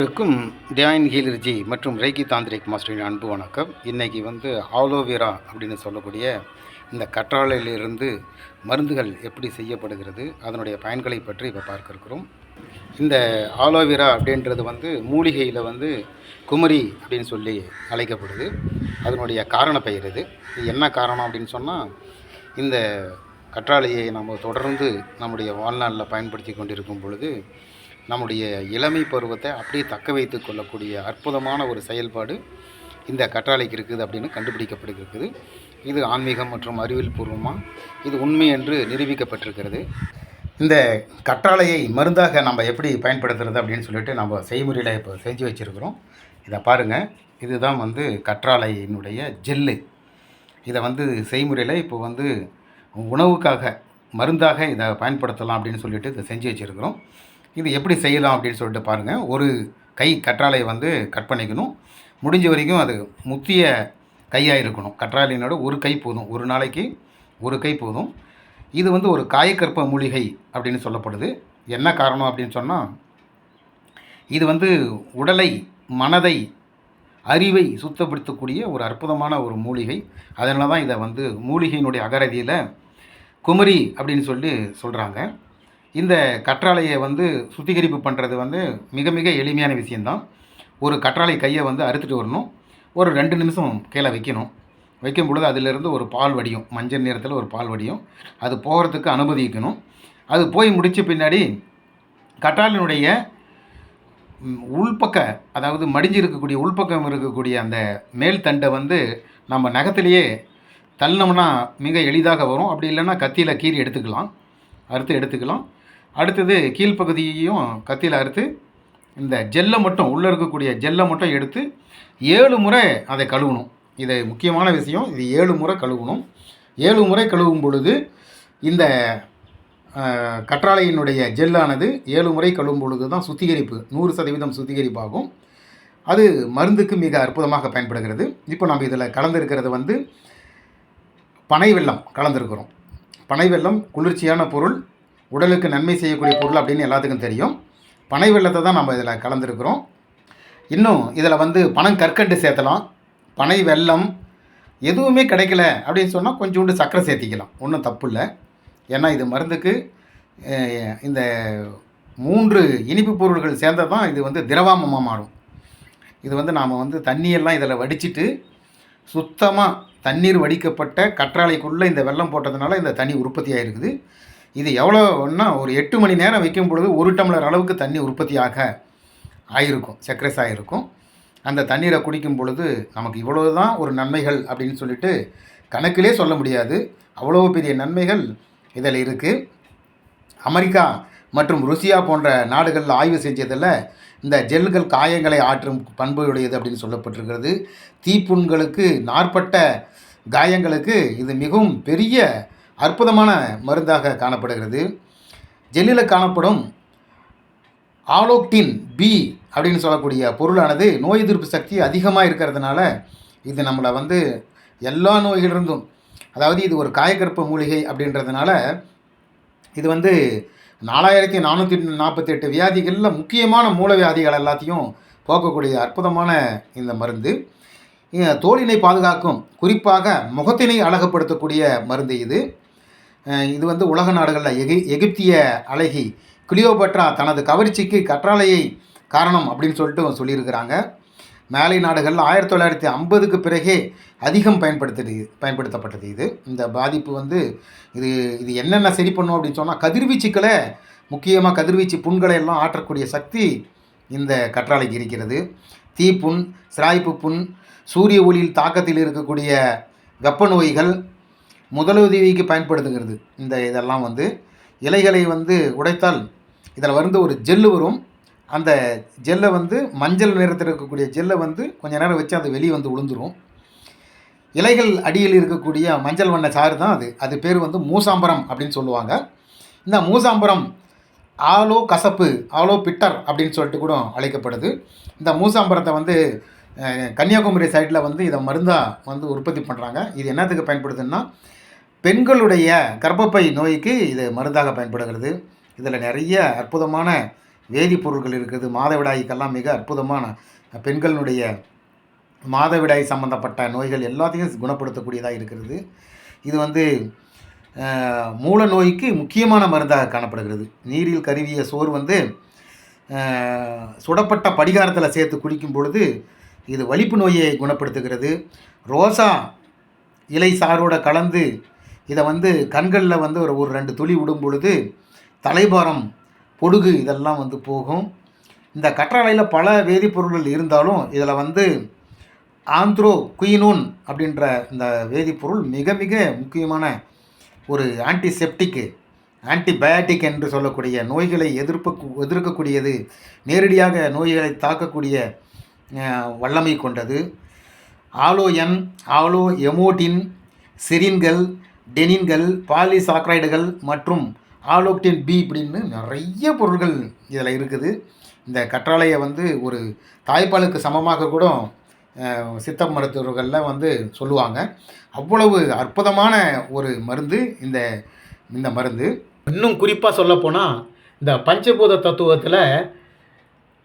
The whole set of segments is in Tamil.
இருக்கும் தியான் ஹீலர்ஜி மற்றும் ரைகி தாந்திரிக் மாஸ்டரின் அன்பு வணக்கம். இன்றைக்கி வந்து ஆலோவேரா அப்படின்னு சொல்லக்கூடிய இந்த கற்றாழையிலிருந்து மருந்துகள் எப்படி செய்யப்படுகிறது அதனுடைய பயன்களை பற்றி இப்போ பார்க்க இருக்கிறோம். இந்த ஆலோவேரா அப்படின்றது வந்து மூலிகையில் வந்து குமரி அப்படின்னு சொல்லி அழைக்கப்படுது. அதனுடைய காரண பெயர் இது. இது என்ன காரணம் அப்படின்னு சொன்னால் இந்த கற்றாழையை நம்ம தொடர்ந்து நம்முடைய வாழ்நாளில் பயன்படுத்தி கொண்டிருக்கும் பொழுது நம்முடைய இளமை பருவத்தை அப்படியே தக்க வைத்து கொள்ளக்கூடிய அற்புதமான ஒரு செயல்பாடு இந்த கற்றாழைக்கு இருக்குது அப்படின்னு கண்டுபிடிக்கப்பட்டிருக்குது. இது ஆன்மீகம் மற்றும் அறிவியல் பூர்வமாக இது உண்மை என்று நிரூபிக்கப்பட்டிருக்கிறது. இந்த கற்றாழையை மருந்தாக நம்ம எப்படி பயன்படுத்துறது அப்படின்னு சொல்லிட்டு நம்ம செய்முறையில் இப்போ செஞ்சு வச்சுருக்கிறோம். இதை பாருங்கள் இதுதான் வந்து கற்றாழையினுடைய ஜெல்லு. இதை வந்து செய்முறையில் இப்போ வந்து உணவுக்காக மருந்தாக இதை பயன்படுத்தலாம் அப்படின்னு சொல்லிட்டு இதை செஞ்சு வச்சுருக்கிறோம். இது எப்படி செய்யலாம் அப்படின்னு சொல்லிட்டு பாருங்கள் ஒரு கை கற்றாழையை வந்து கட் பண்ணிக்கணும். முடிஞ்ச வரைக்கும் அது முத்திய கையாக இருக்கணும். கற்றாழையினோட ஒரு கை போதும். ஒரு நாளைக்கு ஒரு கை போதும். இது வந்து ஒரு காயக்கற்ப மூலிகை அப்படின்னு சொல்லப்படுது. என்ன காரணம் அப்படின்னு சொன்னால் இது வந்து உடலை மனதை அறிவை சுத்தப்படுத்தக்கூடிய ஒரு அற்புதமான ஒரு மூலிகை. அதனால தான் இதை வந்து மூலிகையினுடைய அகரதியில் குமரி அப்படின்னு சொல்லி சொல்கிறாங்க இந்த கற்றாழையை வந்து சுத்திகரிப்பு பண்ணுறது வந்து மிக மிக எளிமையான விஷயந்தான் ஒரு கற்றாழை கையை வந்து அறுத்துட்டு வரணும். ஒரு ரெண்டு நிமிஷம் கீழே வைக்கணும். வைக்கும் பொழுது அதிலிருந்து ஒரு பால் வடியும். மஞ்சள் நிறத்தில் ஒரு பால் வடியும். அது போகிறதுக்கு அனுமதிக்கணும். அது போய் முடித்த பின்னாடி கற்றாழையினுடைய உள்பக்க அதாவது மடிஞ்சு இருக்கக்கூடிய உள்பக்கம் இருக்கக்கூடிய அந்த மேல் தண்டை வந்து நம்ம நகத்திலேயே தள்ளினோம்னா மிக எளிதாக வரும். அப்படி இல்லைன்னா கத்தியில் கீறி எடுத்துக்கலாம். அறுத்து எடுத்துக்கலாம். அடுத்தது கீழ்ப்பகுதியையும் கத்தியில் அறுத்து இந்த ஜெல்லை மட்டும் உள்ளே இருக்கக்கூடிய ஜெல்லை மட்டும் எடுத்து ஏழு முறை அதை கழுவணும். இது முக்கியமான விஷயம். இது ஏழு முறை கழுவணும். ஏழு முறை கழுவும் பொழுது இந்த கற்றாழையினுடைய ஜெல்லானது ஏழு முறை கழுவும் பொழுது தான் சுத்திகரிப்பு நூறு சதவீதம் சுத்திகரிப்பாகும். அது மருந்துக்கு மிக அற்புதமாக பயன்படுகிறது. இப்போ நம்ம இதில் கலந்துருக்கிறது வந்து பனை வெள்ளம் கலந்துருக்கிறோம். பனை வெள்ளம் குளிர்ச்சியான பொருள் உடலுக்கு நன்மை செய்யக்கூடிய பொருள் அப்படின்னு எல்லாத்துக்கும் தெரியும். பனை வெள்ளத்தை தான் நம்ம இதில் கலந்துருக்கிறோம். இன்னும் இதில் வந்து பணம் கற்கண்டு சேர்த்தலாம். பனை வெள்ளம் எதுவுமே கிடைக்கல அப்படின்னு சொன்னால் கொஞ்சோண்டு சர்க்கரை சேர்த்திக்கலாம். ஒன்றும் தப்பு இல்லை. ஏன்னா இது மருந்துக்கு இந்த மூன்று இனிப்பு பொருள்கள் சேர்ந்தது தான் இது வந்து திரவாமமாக மாறும். இது வந்து நாம் வந்து தண்ணியெல்லாம் இதில் வடிச்சிட்டு சுத்தமாக தண்ணீர் வடிக்கப்பட்ட கற்றாழைக்குள்ளே இந்த வெல்லம் போட்டதுனால இந்த தண்ணி உற்பத்தி ஆகிருக்குது இது எவ்வளோன்னா ஒரு எட்டு மணி நேரம் வைக்கும் பொழுது ஒரு டம்ளர் அளவுக்கு தண்ணி உற்பத்தியாக ஆயிருக்கும் செக்ரஸ் ஆகிருக்கும் அந்த தண்ணீரை குடிக்கும் பொழுது நமக்கு இவ்வளோ தான் ஒரு நன்மைகள் அப்படின்னு சொல்லிட்டு கணக்கிலே சொல்ல முடியாது. அவ்வளோ பெரிய நன்மைகள் இதில் இருக்குது அமெரிக்கா மற்றும் ருசியா போன்ற நாடுகளில் ஆய்வு செஞ்சதில் இந்த ஜெல்கள் காயங்களை ஆற்றும் பண்புடையது அப்படின்னு சொல்லப்பட்டிருக்கிறது. தீப்புண்களுக்கு நாற்பட்ட காயங்களுக்கு இது மிகவும் பெரிய அற்புதமான மருந்தாக காணப்படுகிறது. ஜெல்லில் காணப்படும் ஆலோக்டின் பி அப்படின்னு சொல்லக்கூடிய பொருளானது நோய் எதிர்ப்பு சக்தி அதிகமாக இருக்கிறதுனால இது நம்மளை வந்து எல்லா நோய்களிலிருந்தும் அதாவது இது ஒரு காயக்கற்ப மூலிகை அப்படின்றதுனால இது வந்து நாலாயிரத்தி நானூற்றி நாற்பத்தெட்டு வியாதிகளில் முக்கியமான மூல வியாதிகள் எல்லாத்தையும் போக்கக்கூடிய அற்புதமான இந்த மருந்து. இ- தோலினை பாதுகாக்கும் குறிப்பாக முகத்தினை அழகுபடுத்தக்கூடிய மருந்து இது. இது வந்து உலக நாடுகளில் எகி எகிப்திய அழகி கிளியோபட்ரா தனது கவர்ச்சிக்கு கற்றாழையை காரணம் அப்படின்னு சொல்லிட்டு சொல்லியிருக்கிறாங்க. மேலை நாடுகளில் ஆயிரத்தி தொள்ளாயிரத்தி ஐம்பதுக்கு பிறகே அதிகம் பயன்படுத்தது பயன்படுத்தப்பட்டது இது. இந்த பாதிப்பு வந்து இது இது என்னென்ன சரி பண்ணும் அப்படின்னு சொன்னால் கதிர்வீச்சுக்களை முக்கியமாக கதிர்வீச்சு புண்களை எல்லாம் ஆற்றக்கூடிய சக்தி இந்த கற்றாழைக்கு இருக்கிறது. தீப்புண் சிராய்ப்பு புண் சூரிய ஒளியில் தாக்கத்தில் இருக்கக்கூடிய வெப்ப நோய்கள் முதலுதவிக்கு பயன்படுத்துகிறது. இந்த இதெல்லாம் வந்து இலைகளை வந்து உடைத்தால் இதில் வந்து ஒரு ஜெல்லு வரும். அந்த ஜெல்லை வந்து மஞ்சள் நிறத்தில் இருக்கக்கூடிய ஜெல்லை வந்து கொஞ்ச நேரம் வச்சு அது வெளியே வந்து விழுந்துரும் இலைகள் அடியில் இருக்கக்கூடிய மஞ்சள் வண்ண சாறு தான் அது. அது பேர் வந்து மூசாம்பரம் அப்படின்னு சொல்லுவாங்க. இந்த மூசாம்பரம் ஆலோ கசப்பு ஆலோ பிட்டர் அப்படின்னு சொல்லிட்டு கூட அழைக்கப்படுது. இந்த மூசாம்பரத்தை வந்து கன்னியாகுமரி சைடில் வந்து இதை மருந்தாக வந்து உற்பத்தி பண்ணுறாங்க இது என்னத்துக்கு பயன்படுதுன்னா பெண்களுடைய கர்ப்பப்பை நோய்க்கு இது மருந்தாக பயன்படுகிறது. இதில் நிறைய அற்புதமான வேதிப்பொருட்கள் இருக்குது. மாதவிடாய்க்கெல்லாம் மிக அற்புதமான பெண்களினுடைய மாதவிடாய் சம்பந்தப்பட்ட நோய்கள் எல்லாத்தையும் குணப்படுத்தக்கூடியதாக இருக்கிறது. இது வந்து மூல நோய்க்கு முக்கியமான மருந்தாக காணப்படுகிறது. நீரில் கருவிய சோறு வந்து சுடப்பட்ட படிகாரத்தில் சேர்த்து குடிக்கும் பொழுது இது வலிப்பு நோயை குணப்படுத்துகிறது. ரோசா இலை சாரோட கலந்து இதை வந்து கண்களில் வந்து ஒரு ஒரு ரெண்டு துளி விடும் பொழுது தலைபாரம் பொடுகு இதெல்லாம் வந்து போகும். இந்த கற்றாழையில் பல வேதிப்பொருட்கள் இருந்தாலும் இதில் வந்து ஆந்த்ரோ குயினோன் அப்படின்ற இந்த வேதிப்பொருள் மிக மிக முக்கியமான ஒரு ஆன்டிசெப்டிக்கு ஆன்டிபயாட்டிக் என்று சொல்லக்கூடிய நோய்களை எதிர்ப்பு எதிர்க்கக்கூடியது நேரடியாக நோய்களை தாக்கக்கூடிய வல்லமை கொண்டது. ஆலோயன் ஆலோ எமோட்டின் செரின்கள் டெனின்கள் பாலிசாக்ரைடுகள் மற்றும் ஆலோக்டின் பி இப்படின்னு நிறைய பொருள்கள் இதில் இருக்குது. இந்த கற்றாழையை வந்து ஒரு தாய்ப்பாலுக்கு சமமாக கூட சித்த மருத்துவர்களில் வந்து சொல்லுவாங்க. அவ்வளவு அற்புதமான ஒரு மருந்து இந்த இந்த மருந்து. இன்னும் குறிப்பாக சொல்லப்போனால் இந்த பஞ்சபூத தத்துவத்தில்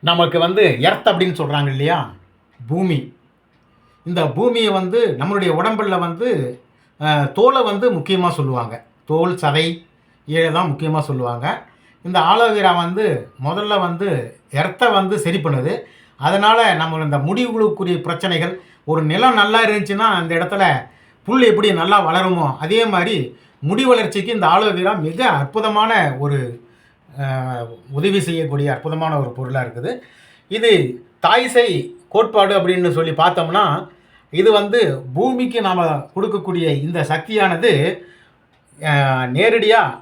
நமக்கு வந்து எர்த் அப்படின்னு சொல்கிறாங்க இல்லையா? பூமி. இந்த பூமியை வந்து நம்மளுடைய உடம்பில் வந்து தோலை வந்து முக்கியமாக சொல்லுவாங்க. தோல் சதை இதை தான் முக்கியமாக சொல்லுவாங்க. இந்த ஆலோவேரா வந்து முதல்ல வந்து எர்த்தை வந்து சரி பண்ணுது. அதனால் நம்ம இந்த முடிவுகளுக்குரிய பிரச்சனைகள் ஒரு நிலம் நல்லா இருந்துச்சுன்னா அந்த இடத்துல புல் எப்படி நல்லா வளருமோ அதே மாதிரி முடி வளர்ச்சிக்கு இந்த ஆலோவேரா மிக அற்புதமான ஒரு உதவி செய்யக்கூடிய அற்புதமான ஒரு பொருளாக இருக்குது. இது தாய்சை கோட்பாடு அப்படின்னு சொல்லி பார்த்தோம்னா இது வந்து பூமிக்கு நாம் கொடுக்கக்கூடிய இந்த சக்தியானது நேரடியாக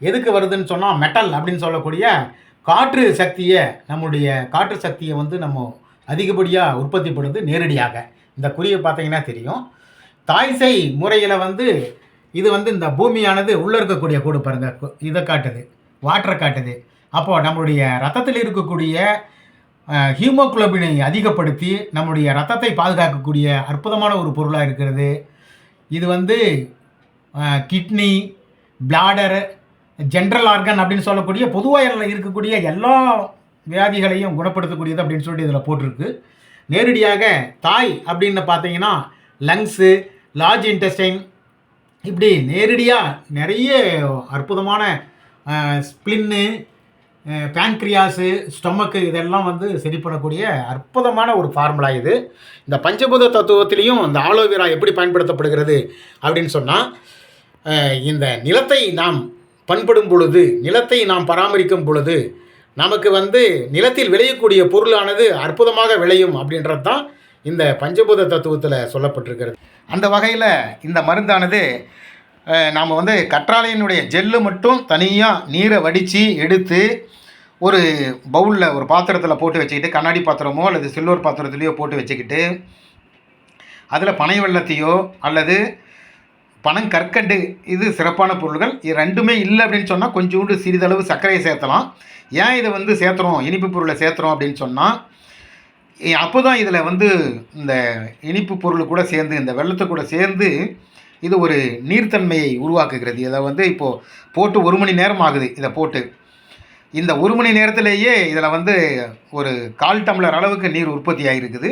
எதுக்கு வருதுன்னு சொன்னால் மெட்டல் அப்படின்னு சொல்லக்கூடிய காற்று சக்தியை நம்முடைய காற்று சக்தியை வந்து நம்ம அதிகப்படியாக உற்பத்தி பண்ணுது நேரடியாக. இந்த குறியை பார்த்தீங்கன்னா தெரியும். தாய்சை முறையில் வந்து இது வந்து இந்த பூமியானது உள்ளே இருக்கக்கூடிய கூடு பாருங்கள் கு- இதை காட்டுது வாட்டரை காட்டுது. அப்போது நம்மளுடைய ரத்தத்தில் இருக்கக்கூடிய ஹீமோகுளோபினை அதிகப்படுத்தி நம்முடைய ரத்தத்தை பாதுகாக்கக்கூடிய அற்புதமான ஒரு பொருளாக இருக்கிறது. இது வந்து கிட்னி பிளாடர் ஜென்ரல் ஆர்கன் அப்படின்னு சொல்லக்கூடிய பொதுவாக இருக்கக்கூடிய எல்லா வியாதிகளையும் குணப்படுத்தக்கூடியது அப்படின்னு சொல்லிட்டு இதில் போட்டிருக்கு. நேரடியாக தாய் அப்படின்னு பார்த்தீங்கன்னா லங்ஸு லார்ஜ் இன்டெஸ்டைன் இப்படி நேரடியாக நிறைய அற்புதமான ஸ்பின்னு பேன்க்ரியாஸு ஸ்டொமக்கு இதெல்லாம் வந்து சரி பண்ணக்கூடிய அற்புதமான ஒரு ஃபார்முலா இது. இந்த பஞ்சபூத தத்துவத்திலையும் இந்த ஆலோவேரா எப்படி பயன்படுத்தப்படுகிறது அப்படின்னு சொன்னால் இந்த நிலத்தை நாம் பண்படும் பொழுது நிலத்தை நாம் பராமரிக்கும் பொழுது நமக்கு வந்து நிலத்தில் விளையக்கூடிய பொருளானது அற்புதமாக விளையும் அப்படின்றது தான் இந்த பஞ்சபூத தத்துவத்தில் சொல்லப்பட்டிருக்கிறது. அந்த வகையில் இந்த மருந்தானது நாம் வந்து கற்றாழையினுடைய ஜெல்லு மட்டும் தனியாக நீரை வடித்து எடுத்து ஒரு பவுலில் ஒரு பாத்திரத்தில் போட்டு வச்சுக்கிட்டு கண்ணாடி பாத்திரமோ அல்லது சில்வர் பாத்திரத்துலேயோ போட்டு வச்சுக்கிட்டு அதில் பனை வெள்ளத்தையோ அல்லது பனங்கற்கண்டு இது சிறப்பான பொருள்கள். இது ரெண்டுமே இல்லை அப்படின்னு சொன்னால் கொஞ்சோண்டு சிறிதளவு சர்க்கரையை சேர்த்தலாம். ஏன் இதை வந்து சேர்த்துறோம்? இனிப்பு பொருளை சேர்த்துறோம் அப்படின்னு சொன்னால் அப்போ தான் இதில் வந்து இந்த இனிப்பு பொருள் கூட சேர்ந்து இந்த வெள்ளத்தை கூட சேர்ந்து இது ஒரு நீர்த்தன்மையை உருவாக்குகிறது. இதை வந்து இப்போது போட்டு ஒரு மணி நேரம் ஆகுது இதை போட்டு. இந்த ஒரு மணி நேரத்திலேயே இதில் வந்து ஒரு கால் டம்ளர் அளவுக்கு நீர் உற்பத்தி ஆகிருக்குது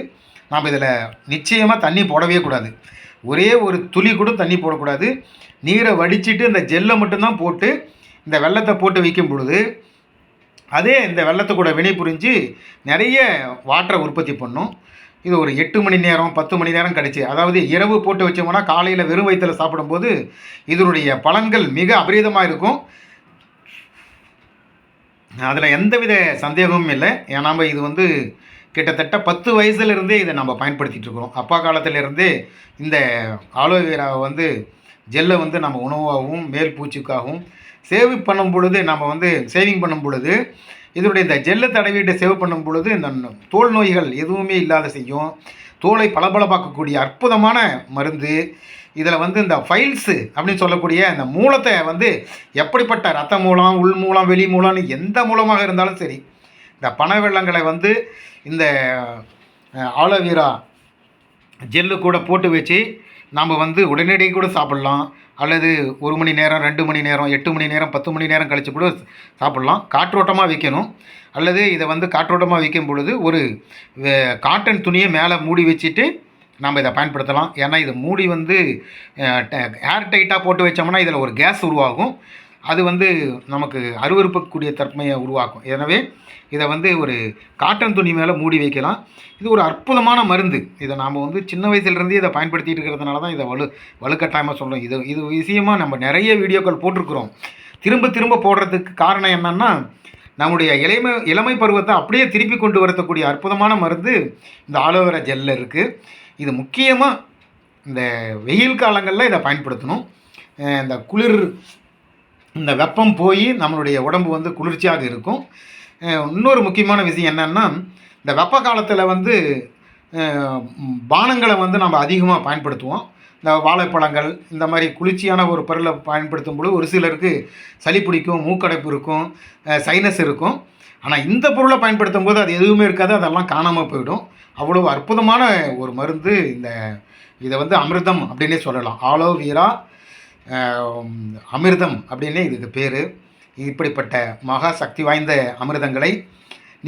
நாம் இதில் நிச்சயமாக தண்ணி போடவே கூடாது. ஒரே ஒரு துளி கூட தண்ணி போடக்கூடாது. நீரை வடிச்சிட்டு இந்த ஜெல்லை மட்டும்தான் போட்டு இந்த வெள்ளத்தை போட்டு வைக்கும் பொழுது அதே இந்த வெள்ளத்தை கூட வினை புரிஞ்சு நிறைய வாட்டரை உற்பத்தி பண்ணும். இது ஒரு எட்டு மணி நேரம் பத்து மணி நேரம் கழிச்சு. அதாவது இரவு போட்டு வச்சோம்னா காலையில் வெறும் வயிற்றில் சாப்பிடும்போது இதனுடைய பலன்கள் மிக அபரீதமாக இருக்கும். அதில் எந்தவித சந்தேகமும் இல்லை. ஏன்னா இது வந்து கிட்டத்தட்ட பத்து வயசுலேருந்தே இதை நம்ம பயன்படுத்திகிட்டு இருக்கிறோம். அப்பா காலத்திலேருந்தே இந்த ஆலோவேராவை வந்து ஜெல்லை வந்து நம்ம உணவாகவும் மேல் பூச்சிக்காகவும் சேவ் பண்ணும் பொழுது நம்ம வந்து சேவிங் பண்ணும் பொழுது இதனுடைய இந்த ஜெல்லை தடவிட்டு சேவ் பண்ணும் பொழுது இந்த தோல் நோய்கள் எதுவுமே இல்லாத செய்யும். தோலை பளபளப்பாக்கக்கூடிய அற்புதமான மருந்து. இதில் வந்து இந்த ஃபைல்ஸு அப்படின்னு சொல்லக்கூடிய இந்த மூலத்தை வந்து எப்படிப்பட்ட ரத்த மூலம் உள் மூலம் வெளி மூலம்னு எந்த மூலமாக இருந்தாலும் சரி இந்த பனை வெள்ளங்களை வந்து இந்த அஹ், ஆலோவேரா ஜெல்லு கூட போட்டு வச்சு நாம் வந்து உடனடியே கூட சாப்பிட்லாம். அல்லது ஒரு மணி நேரம் ரெண்டு மணி நேரம் எட்டு மணி நேரம் பத்து மணி நேரம் கழித்து கூட சாப்பிட்லாம். காற்றோட்டமாக வைக்கணும். அல்லது இதை வந்து காற்றோட்டமாக வைக்கும் பொழுது ஒரு வே- காட்டன் துணியை மேலே மூடி வச்சுட்டு நம்ம இதை பயன்படுத்தலாம். ஏன்னா இது மூடி வந்து ஏர் டைட்டாக போட்டு வச்சோம்னா இதில் ஒரு கேஸ் உருவாகும். அது வந்து நமக்கு அருவருப்பக்கூடிய தன்மையை உருவாக்கும். எனவே இதை வந்து ஒரு காட்டன் துணி மேலே மூடி வைக்கலாம். இது ஒரு அற்புதமான மருந்து. இதை நாம் வந்து சின்ன வயசுலேருந்தே இதை பயன்படுத்திட்டு இருக்கிறதுனால தான் இதை வலு வலுக்கட்டாயமாக சொல்கிறோம் இது இது விஷயமாக நம்ம நிறைய வீடியோக்கள் போட்டிருக்கிறோம். திரும்ப திரும்ப போடுறதுக்கு காரணம் என்னென்னா நம்முடைய இளமை இளமை பருவத்தை அப்படியே திருப்பி கொண்டு வரக்கூடிய அற்புதமான மருந்து இந்த ஆலோவேரா ஜெல்லில் இருக்குது இது முக்கியமாக இந்த வெயில் காலங்களில் இதை பயன்படுத்தணும். இந்த குளிர் இந்த வெப்பம் போய் நம்மளுடைய உடம்பு வந்து குளிர்ச்சியாக இருக்கும். இன்னொரு முக்கியமான விஷயம் என்னென்னா இந்த வெப்ப காலத்தில் வந்து பானங்களை வந்து நம்ம அதிகமாக பயன்படுத்துவோம். இந்த வாழைப்பழங்கள் இந்த மாதிரி குளிர்ச்சியான ஒரு பொருளை பயன்படுத்தும் பொழுது ஒரு சிலருக்கு சளி பிடிக்கும் மூக்கடைப்பு இருக்கும் சைனஸ் இருக்கும். ஆனால் இந்த பொருளை பயன்படுத்தும் போது அது எதுவுமே இருக்காது அதெல்லாம் காணாமல் போயிடும். அவ்வளோ அற்புதமான ஒரு மருந்து இந்த இதை வந்து அமிர்தம் அப்படின்னே சொல்லலாம். ஆலோவீரா அமிர்தம் அப்படின்னே இதுக்கு பேர். இப்படிப்பட்ட மகா சக்தி வாய்ந்த அமிர்தங்களை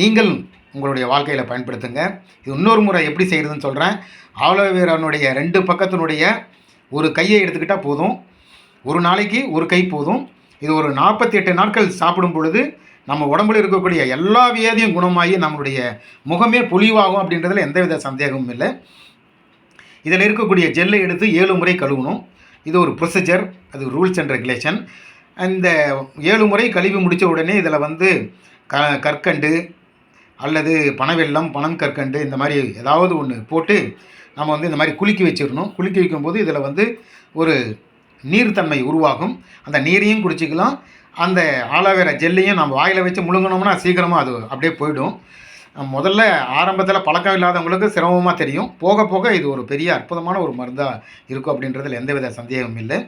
நீங்கள் உங்களுடைய வாழ்க்கையில் பயன்படுத்துங்க. இது இன்னொரு முறை எப்படி செய்கிறதுன்னு சொல்கிறேன் ஆலோவேரானுடைய ரெண்டு பக்கத்தினுடைய ஒரு கையை எடுத்துக்கிட்டால் போதும். ஒரு நாளைக்கு ஒரு கை போதும். இது ஒரு நாற்பத்தி எட்டு நாட்கள் சாப்பிடும் பொழுது நம்ம உடம்புல இருக்கக்கூடிய எல்லா வியாதியும் குணமாகி நம்மளுடைய முகமே பொலிவாகும் அப்படின்றதுல எந்தவித சந்தேகமும் இல்லை. இதில் இருக்கக்கூடிய ஜெல்லை எடுத்து ஏழு முறை கழுவணும். இது ஒரு ப்ரொசீஜர் அது ரூல்ஸ் அண்ட் ரெகுலேஷன் இந்த ஏழு முறை கழுவி முடித்த உடனே இதில் வந்து க கற்கண்டு அல்லது பனவெல்லம் பனம் கற்கண்டு இந்த மாதிரி ஏதாவது ஒன்று போட்டு நம்ம வந்து இந்த மாதிரி குலுக்கி வச்சிடணும். குலுக்கி வைக்கும்போது இதில் வந்து ஒரு நீர்த்தன்மை உருவாகும். அந்த நீரையும் குடிச்சிக்கலாம். அந்த ஆலோவேரா ஜெல்லையும் நம்ம வாயில் வச்சு முழுங்கினோம்னா சீக்கிரமாக அது அப்படியே போயிடும். முதல்ல ஆரம்பத்தில் பழக்கம் இல்லாதவங்களுக்கு சிரமமாக தெரியும். போக போக இது ஒரு பெரிய அற்புதமான ஒரு மருந்தாக இருக்கும் அப்படின்றதில் எந்தவித சந்தேகமும் இல்லை.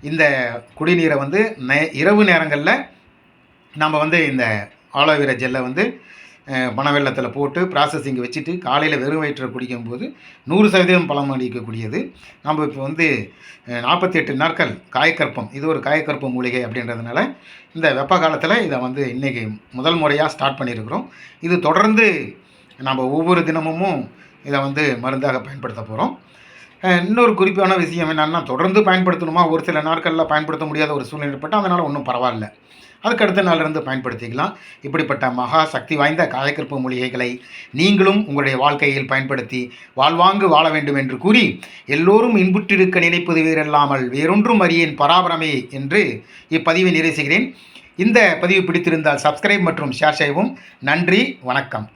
இந்த குடிநீரை வந்து நே இரவு நேரங்களில் நம்ம வந்து இந்த ஆலோவேரா ஜெல்லை வந்து பனவெள்ளத்தில் போட்டு ப்ராசஸிங் வச்சுட்டு காலையில் வெறும் வயிற்றில் குடிக்கும்போது நூறு சதவீதம் பலம் அளிக்கக்கூடியது. நம்ம இப்போ வந்து நாற்பத்தி எட்டு நாட்கள் காயக்கற்பம் இது ஒரு காயக்கற்ப மூலிகை அப்படின்றதுனால இந்த வெப்ப காலத்தில் இதை வந்து இன்றைக்கி முதல் முறையாக ஸ்டார்ட் பண்ணியிருக்கிறோம் இது தொடர்ந்து நம்ம ஒவ்வொரு தினமும் இதை வந்து மருந்தாக பயன்படுத்த போகிறோம் இன்னொரு குறிப்பான விஷயம் என்னென்னா தொடர்ந்து பயன்படுத்தணுமா? ஒரு சில நாட்களில் பயன்படுத்த முடியாத ஒரு சூழ்நிலை ஏற்பட்டால் அதனால் ஒன்றும் பரவாயில்ல. அதுக்கு அடுத்த நாளிலிருந்து பயன்படுத்திக்கலாம். இப்படிப்பட்ட மகா சக்தி வாய்ந்த காயக்கற்பு மூலிகைகளை நீங்களும் உங்களுடைய வாழ்க்கையில் பயன்படுத்தி வாழ்வாங்கு வாழ வேண்டும் என்று கூறி எல்லோரும் இன்புற்றிருக்க நினைப்பது வேறல்லாமல் வேறொன்றும் அறியேன் பராபரமே என்று இப்பதிவை நிறைவு செய்கிறேன். இந்த பதிவு பிடித்திருந்தால் சப்ஸ்கிரைப் மற்றும் ஷேர் செய்யவும். நன்றி வணக்கம்.